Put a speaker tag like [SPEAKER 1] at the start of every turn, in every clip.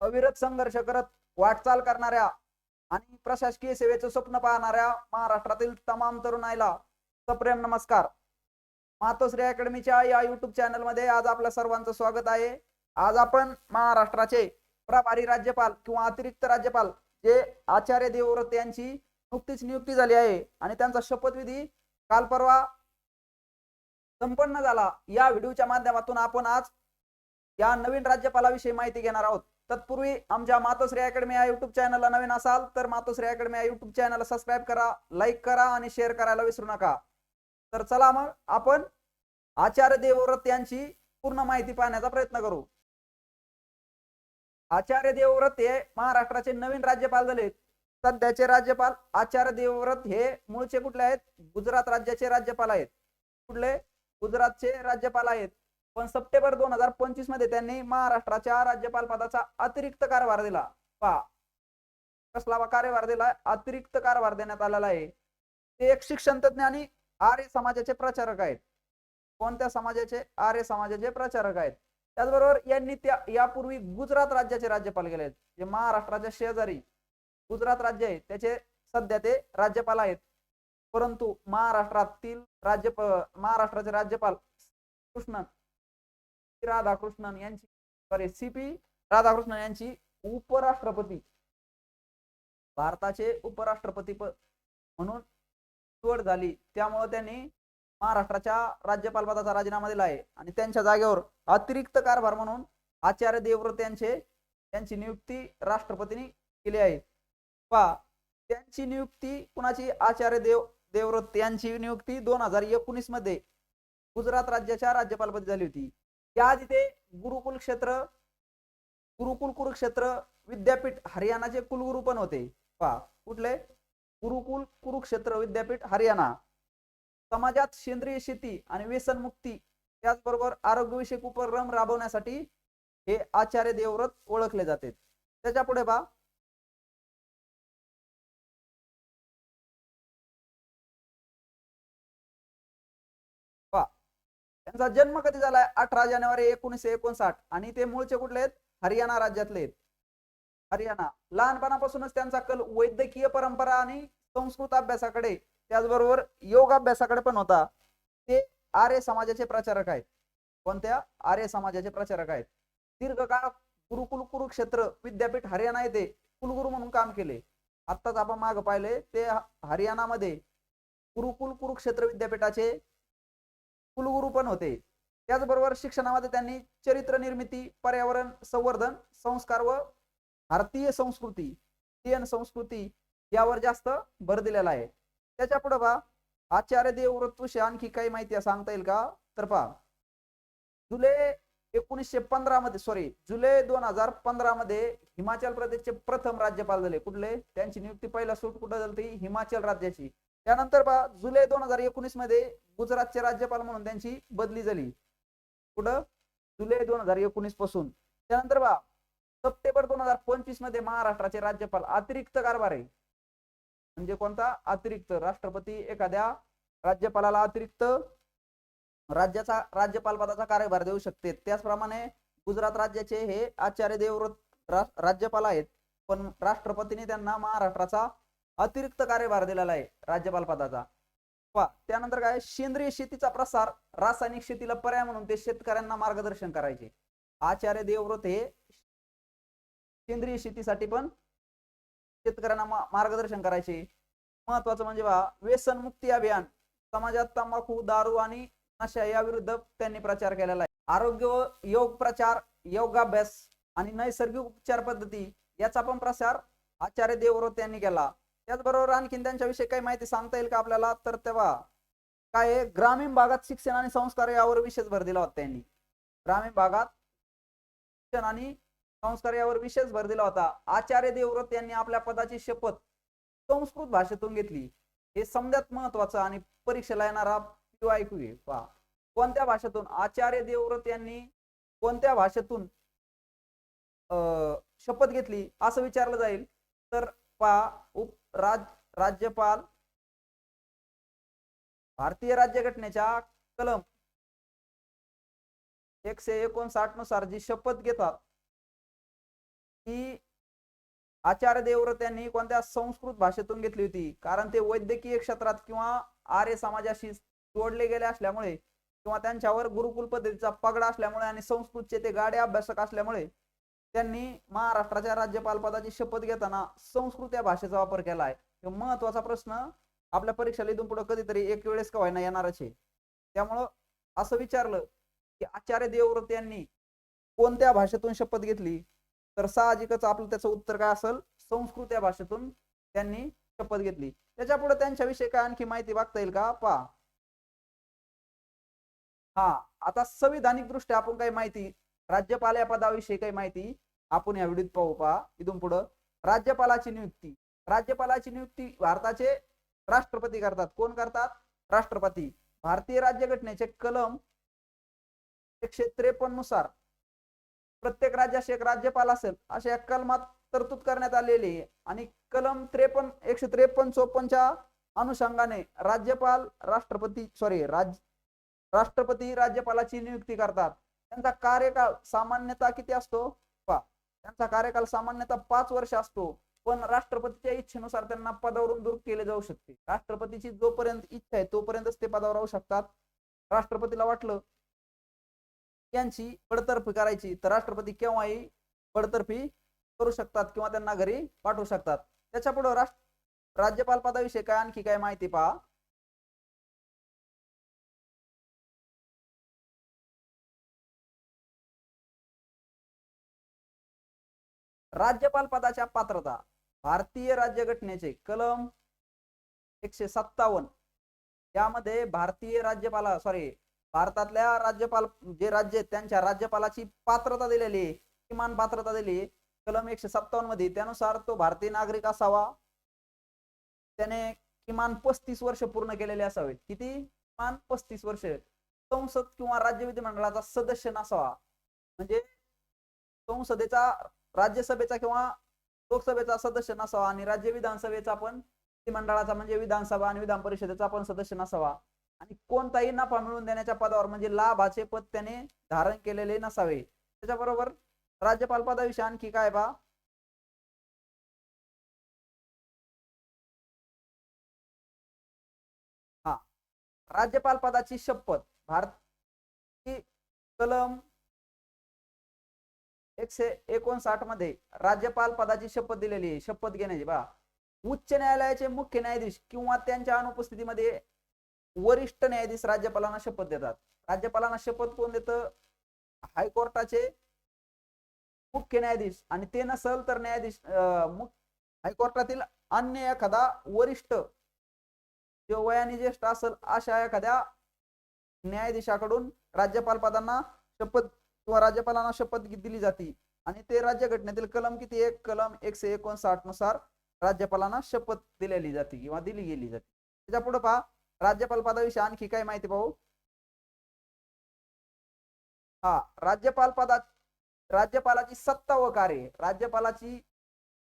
[SPEAKER 1] अविरत संघर्ष करत वाटचाल करणाऱ्या आणि प्रशासकीय सेवेचं स्वप्न पाहणाऱ्या महाराष्ट्रातील तमाम तरुणाईला सप्रेम नमस्कार. मातोश्री अकॅडमीच्या या युट्यूब चॅनलमध्ये आज आपल्या सर्वांचं स्वागत आहे. आज आपण महाराष्ट्राचे प्रभारी राज्यपाल किंवा अतिरिक्त राज्यपाल जे आचार्य देवव्रत यांची नुकतीच नियुक्ती झाली आहे आणि त्यांचा शपथविधी काल परवा संपन्न झाला. या व्हिडिओच्या माध्यमातून आपण आज या नवीन राज्यपालाविषयी माहिती घेणार आहोत. तत्पूर्वी आमच्या मातोश्री अकॅडमी या युट्यूब चॅनलला नवीन असाल तर मातोश्री अकॅडमी या युट्यूब चॅनलला सबस्क्राईब करा लाईक करा आणि शेअर करायला विसरू नका. तर चला मग आपण आचार्य देवव्रत यांची पूर्ण माहिती पाहण्याचा प्रयत्न करू. आचार्य देवव्रत हे महाराष्ट्राचे नवीन राज्यपाल झाले सध्याचे राज्यपाल आचार्य देवव्रत हे मूळचे कुठले आहेत? गुजरात राज्याचे राज्यपाल आहेत. कुठले? गुजरातचे राज्यपाल आहेत. पण सप्टेंबर दोन हजार पंचवीसमध्ये त्यांनी महाराष्ट्राच्या राज्यपाल पदाचा अतिरिक्त कारभार दिला. पहा. कसला कार्यभार दिला? अतिरिक्त कारभार देण्यात आलेला आहे. ते एक शिक्षण तज्ञ आणि आर्य समाजाचे प्रचारक आहेत. कोणत्या समाजाचे? आर्य समाजाचे प्रचारक आहेत. त्याचबरोबर यांनी त्या यापूर्वी गुजरात राज्याचे राज्यपाल गेले आहेत. जे महाराष्ट्राच्या शेजारी गुजरात राज्य आहे. त्याचे सध्या ते राज्यपाल आहेत. परंतु महाराष्ट्रातील राज्य महाराष्ट्राचे राज्यपाल कृष्णन राधाकृष्णन यांची सॉरी सी पी राधाकृष्णन यांची उपराष्ट्रपती. भारताचे उपराष्ट्रपती म्हणून निवड झाली. त्यामुळे त्यांनी महाराष्ट्राच्या राज्यपाल पदाचा राजीनामा दिला आहे. आणि त्यांच्या जागेवर अतिरिक्त कारभार म्हणून आचार्य देवव्रत यांचे त्यांची नियुक्ती राष्ट्रपतींनी केली आहे. पहा त्यांची नियुक्ती कुणाची? आचार्य देव देवव्रत यांची नियुक्ती दोन हजार एकोणीसमध्ये गुजरात राज्याच्या राज्यपालपदी झाली होती. या तिथे गुरुकुल क्षेत्र गुरुकुल कुरुक्षेत्र विद्यापीठ हरियाणाचे कुलगुरू पण होते. पहा कुठले? गुरुकुल कुरुक्षेत्र विद्यापीठ हरियाणा. समाजात सेंद्रिय शेती आणि व्यसनमुक्ती त्याचबरोबर आरोग्यविषयक उपक्रम राबवण्यासाठी हे आचार्य देवव्रत ओळखले जाते. त्याच्या पुढे पहा त्यांचा जन्म कधी झालाय? अठरा जानेवारी एकोणीसशे एकोणसाठ. आणि ते मूळचे कुठले आहेत? हरियाणा राज्यातले आहेत. हरियाणा. लहानपणापासूनच त्यांचा कल वैद्यकीय परंपरा आणि संस्कृत अभ्यासाकडे त्याचबरोबर योग अभ्यासाकडे पण होता. ते आर्य समाजाचे प्रचारक आहेत. कोणत्या? आर्य समाजाचे प्रचारक आहेत. दीर्घकाळ गुरुकुल कुरुक्षेत्र विद्यापीठ हरियाणा येथे कुलगुरू म्हणून काम केले. आत्ताच आपण माग पाहिले ते हरियाणामध्ये गुरुकुल कुरुक्षेत्र विद्यापीठाचे कुलगुरू पण होते. त्याचबरोबर शिक्षणामध्ये त्यांनी चरित्र निर्मिती पर्यावरण संवर्धन संस्कार व भारतीय संस्कृती इंडियन संस्कृती यावर जास्त भर दिलेला आहे. त्याच्या पुढे पहा. आचार्य देवव्रत विषयी आणखी काही माहिती सांगता येईल का? तर पहा. जुलै एकोणीसशे पंधरा मध्ये सॉरी जुलै दोन हजार पंधरा मध्ये हिमाचल प्रदेशचे प्रथम राज्यपाल झाले. कुठले? त्यांची नियुक्ती पहिला सूट कुठं झाली हिमाचल राज्याची. त्यानंतर पहा जुलै दोन हजार एकोणीसमध्ये गुजरातचे राज्यपाल म्हणून त्यांची बदली झाली. कुठं जुलै दोन हजार एकोणीसपासून. त्यानंतर पहा सप्टेंबर दोन हजार पंचवीसमध्ये महाराष्ट्राचे राज्यपाल अतिरिक्त कारभार आहे. म्हणजे कोणता? अतिरिक्त. राष्ट्रपती एखाद्या राज्यपालाला अतिरिक्त राज्याचा राज्यपाल पदाचा कार्यभार देऊ शकते. त्याचप्रमाणे गुजरात राज्याचे हे आचार्य देवव्रत राज्यपाल आहेत. पण राष्ट्रपतीने त्यांना महाराष्ट्राचा अतिरिक्त कार्यभार दिलेला आहे राज्यपाल पदाचा. त्यानंतर काय? सेंद्रिय शेतीचा प्रसार रासायनिक शेतीला पर्याय म्हणून ते शेतकऱ्यांना मार्गदर्शन करायचे. आचार्य देवव्रत हे सेंद्रिय शेतीसाठी पण शेतकऱ्यांना मार्गदर्शन करायचे. महत्वाचं म्हणजे बा व्यसन मुक्ती अभियान. समाजात तंबाखू दारू आणि नशा या विरुद्ध त्यांनी प्रचार केलेला आहे. आरोग्य व योग प्रचार योगाभ्यास आणि नैसर्गिक उपचार पद्धती याचा पण प्रसार आचार्य देवव्रत यांनी केला. त्याचबरोबर आणखीन त्यांच्याविषयी काही माहिती सांगता येईल का आपल्याला? तर तेव्हा काय ग्रामीण भागात शिक्षण आणि संस्कार यावर विशेष भर दिला होता त्यांनी. ग्रामीण भागात शिक्षण आणि संस्कार यावर विशेष भर दिला होता. आचार्य देवव्रत यांनी आपल्या पदाची शपथ संस्कृत भाषेतून घेतली. हे समजात महत्वाचं आणि परीक्षेला येणारा ऐकू पहा. कोणत्या भाषेतून? आचार्य देवव्रत यांनी कोणत्या भाषेतून शपथ घेतली? असं विचारलं जाईल. तर पहा उप राज राज्यपाल भारतीय राज्यघटनेच्या कलम एकशे एकोणसाठनुसार जी शपथ घेतात ती आचार्य देवव्रत यांनी कोणत्या संस्कृत भाषेतून घेतली होती? कारण ते वैद्यकीय क्षेत्रात किंवा आर्य समाजाशी जोडले गेले असल्यामुळे किंवा त्यांच्यावर गुरुकुल पद्धतीचा पगडा असल्यामुळे आणि संस्कृतचे ते गाडे अभ्यासक असल्यामुळे त्यांनी महाराष्ट्राच्या राज्यपाल पदाची शपथ घेताना संस्कृत या भाषेचा वापर केला आहे महत्त्वाचा प्रश्न आपल्या परीक्षेला इथून पुढे कधीतरी एक वेळेस का व्हायना येणारच आहे. त्यामुळं असं विचारलं की आचार्य देवव्रत यांनी कोणत्या भाषेतून शपथ घेतली? तर साहजिकच आपलं त्याचं उत्तर काय असेल? संस्कृत या भाषेतून त्यांनी शपथ घेतली. त्याच्या पुढे त्यांच्याविषयी काय आणखी माहिती बघता येईल का? पहा. हा आता संविधानिक दृष्ट्या आपण काही माहिती राज्यपाल या पदाविषयी काही माहिती आपण या व्हिडिओत पाहू पहा. इथून पुढं. राज्यपालाची नियुक्ती. राज्यपालाची नियुक्ती भारताचे राष्ट्रपती करतात. कोण करतात? राष्ट्रपती. भारतीय राज्यघटनेचे कलम एकशे त्रेपन्ननुसार. प्रत्येक राज्याशी एक राज्यपाल असेल अशा या कलमात तरतूद करण्यात आलेली आहे. आणि कलम त्रेपन्न एकशे त्रेपन्न चोपन्नच्या अनुषंगाने राज्यपाल राष्ट्रपती सॉरी राज राष्ट्रपती राज्यपालाची नियुक्ती करतात. त्यांचा कार्यकाळ सामान्यतः किती असतो? पहा त्यांचा कार्यकाल सामान्यतः पाच वर्ष असतो. पण राष्ट्रपतीच्या इच्छेनुसार त्यांना पदावरून दूर केले जाऊ शकते. राष्ट्रपतीची जोपर्यंत इच्छा आहे तोपर्यंतच ते पदावर राहू शकतात. राष्ट्रपतीला वाटलं यांची बडतर्फी करायची तर राष्ट्रपती केव्हाही बडतर्फी करू शकतात किंवा त्यांना घरी पाठवू शकतात. त्याच्या पुढे राष्ट्र राज्यपाल पदाविषयी काय आणखी काय माहिती पहा? राज्यपाल पदाच्या पात्रता भारतीय राज्यघटनेचे कलम एकशे सत्तावन्न. यामध्ये भारतीय राज्यपाला सॉरी भारतातल्या राज्यपाल जे राज्य आहेत त्यांच्या राज्यपालाची पात्रता दिलेली आहे किमान पात्रता दिली आहे कलम एकशे सत्तावन्नमध्ये त्यानुसार तो भारतीय नागरिक असावा. त्याने किमान पस्तीस वर्ष पूर्ण केलेले असावेत. किती? किमान पस्तीस वर्ष. संसद किंवा राज्य विधिमंडळाचा सदस्य नसावा. म्हणजे संसदेचा राज्यसभेचा किंवा लोकसभेचा सदस्य नसावा आणि राज्य विधानसभेचा पण विधिमंडळाचा म्हणजे विधानसभा आणि विधान परिषदेचा पण सदस्य नसावा. आणि कोणताही नफा मिळवून देण्याच्या पदावर म्हणजे लाभाचे पद त्याने धारण केलेले नसावे. त्याच्याबरोबर राज्यपाल पदाविषयी आणखी काय बा? हा. राज्यपाल पदाची शपथ. भारत कलम एकशे एकोणसाठमध्ये राज्यपाल पदाची शपथ दिलेली आहे. शपथ घेण्याची बा उच्च न्यायालयाचे मुख्य न्यायाधीश किंवा त्यांच्या अनुपस्थितीमध्ये वरिष्ठ न्यायाधीश राज्यपालांना शपथ देतात. राज्यपालांना शपथ कोण देतं? हायकोर्टाचे मुख्य न्यायाधीश आणि ते नसल तर न्यायाधीश हायकोर्टातील अन्य एखादा वरिष्ठ किंवा वयाने ज्येष्ठ असेल अशा एखाद्या न्यायाधीशाकडून राज्यपाल पदांना शपथ किंवा राज्यपालांना शपथ दिली जाते. आणि ते राज्यघटनेतील कलम किती? एक कलम एकशे एकोणसाठनुसार राज्यपालांना शपथ दिलेली जाते किंवा दिली गेली जाते. त्याच्या पुढे पहा. राज्यपाल पदाविषयी आणखी काय माहिती पाहू हा राज्यपाल पदा राज्यपालाची सत्ता व कार्य. राज्यपालाची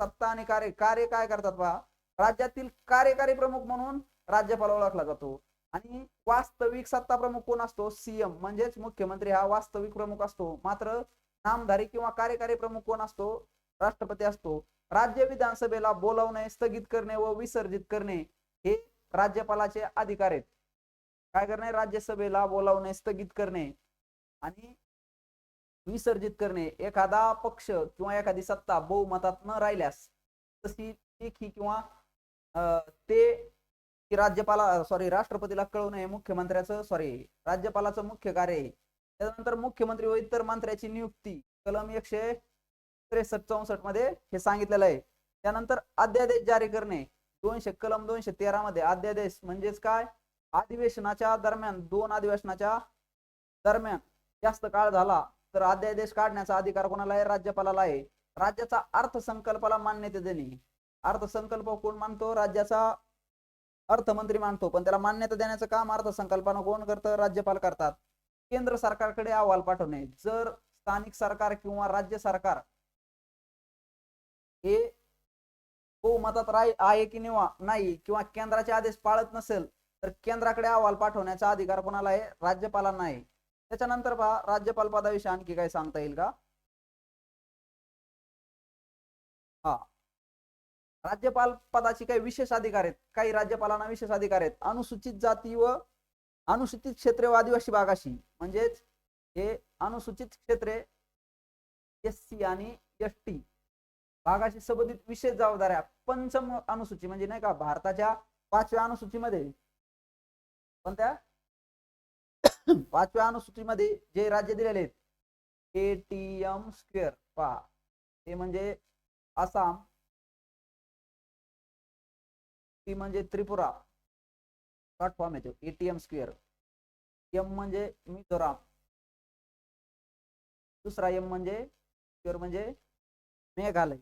[SPEAKER 1] सत्ता आणि कार्य कार्य काय करतात पहा? राज्यातील कार्यकारी प्रमुख म्हणून राज्यपाल ओळखला जातो. आणि वास्तविक सत्ता प्रमुख कोण असतो? सीएम म्हणजेच मुख्यमंत्री हा वास्तविक प्रमुख असतो. मात्र नामधारी किंवा कार्यकारी प्रमुख कोण असतो? राष्ट्रपती असतो. राज्य विधानसभेला बोलावणे स्थगित करणे व विसर्जित करणे हे राज्यपालाचे अधिकार आहेत. काय करणे? राज्यसभेला बोलावणे स्थगित करणे आणि विसर्जित करणे. एखादा पक्ष किंवा एखादी सत्ता बहुमतात न राहिल्यास तशी लेखी किंवा ते की राज्यपाला सॉरी राष्ट्रपतीला कळवणे मुख्यमंत्र्याचं सॉरी राज्यपालाचं मुख्य कार्य आहे त्यानंतर मुख्यमंत्री व इतर मंत्र्याची नियुक्ती. कलम एकशे त्रेसष्ट चौसष्टमध्ये हे सांगितलेलं आहे. त्यानंतर अध्यादेश जारी करणे. दोनशे कलम दोनशे तेरा मध्ये अध्यादेश म्हणजेच काय? अधिवेशनाच्या दरम्यान दोन अधिवेशनाच्या दरम्यान जास्त काळ झाला तर अध्यादेश काढण्याचा अधिकार कोणाला आहे? राज्यपालाला आहे. राज्याचा अर्थसंकल्पाला मान्यता देणे. अर्थसंकल्प कोण मानतो? राज्याचा अर्थमंत्री मानतो पण त्याला मान्यता देण्याचं काम अर्थसंकल्पानं कोण करतं? राज्यपाल करतात. केंद्र सरकारकडे अहवाल पाठवणे. जर स्थानिक सरकार किंवा राज्य सरकार हे बहुमतात राय आहे की नाही किंवा केंद्राचे आदेश पाळत नसेल तर केंद्राकडे अहवाल पाठवण्याचा अधिकार कोणाला आहे? राज्यपालांना आहे. त्याच्यानंतर पहा राज्यपाल पदाविषयी आणखी काय सांगता येईल का? हा. राज्यपाल पदाची काही विशेष अधिकार आहेत काही राज्यपालांना विशेष अधिकार आहेत. अनुसूचित जाती व अनुसूचित क्षेत्रे व आदिवासी भागाशी. म्हणजेच हे अनुसूचित क्षेत्रे एस सी आणि एस टी भागाशी संबंधित विशेष जबाबदाऱ्या पंचम अनुसूची म्हणजे नाही का भारताच्या पाचव्या अनुसूचीमध्ये. कोणत्या पाचव्या अनुसूचीमध्ये जे राज्य दिलेले आहेत ए टी एम स्क्वेअर. पहा ते म्हणजे आसाम टी म्हणजे त्रिपुरा. शॉर्ट फॉर्म येतो एटीएम स्क्वेअर एम म्हणजे मिझोराम. दुसरा एम म्हणजे स्क्वेअर म्हणजे मेघालय.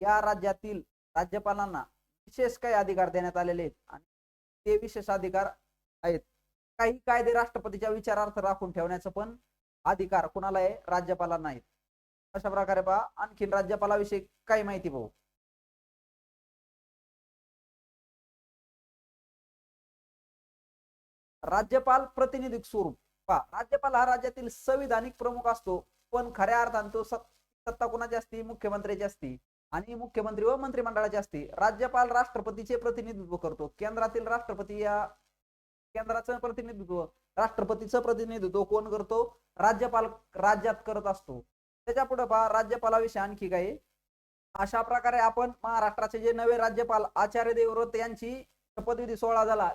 [SPEAKER 1] या राज्यातील राज्यपालांना विशेष काही अधिकार देण्यात आलेले आहेत आणि ते विशेष अधिकार आहेत. काही कायदे राष्ट्रपतीच्या विचारार्थ राखून ठेवण्याचं पण अधिकार कुणाला आहे राज्यपालांना आहेत. अशा प्रकारे पहा आणखीन राज्यपालाविषयी काही माहिती पाहू राज्यपाल प्रतिनिधिक स्वरूप. पहा राज्यपाल हा राज्यातील संविधानिक प्रमुख असतो पण खऱ्या अर्थाने तो सत्ता कोणाची असते? मुख्यमंत्र्याची असती. आणि मुख्यमंत्री व मंत्रिमंडळाची असते. राज्यपाल राष्ट्रपतीचे प्रतिनिधित्व करतो. केंद्रातील राष्ट्रपती या केंद्राचं प्रतिनिधित्व राष्ट्रपतीचं प्रतिनिधित्व कोण करतो? राज्यपाल राज्यात करत असतो. त्याच्या पुढे पहा राज्यपालाविषयी आणखी काही. अशा प्रकारे आपण महाराष्ट्राचे जे नवे राज्यपाल आचार्य देवव्रत यांची शपथविधी सोहळा झाला.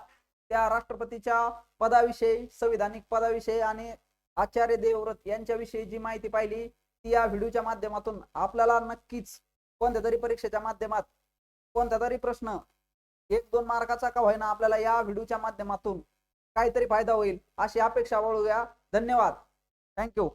[SPEAKER 1] त्या राष्ट्रपतीच्या पदाविषयी संविधानिक पदाविषयी आणि आचार्य देवव्रत यांच्याविषयी जी माहिती पाहिली ती या व्हिडिओच्या माध्यमातून आपल्याला नक्कीच कोणत्या तरी परीक्षेच्या माध्यमात कोणता तरी प्रश्न एक दोन मार्काचा का होईना आपल्याला या व्हिडिओच्या माध्यमातून काहीतरी फायदा होईल अशी अपेक्षा बाळगूया. धन्यवाद. थँक्यू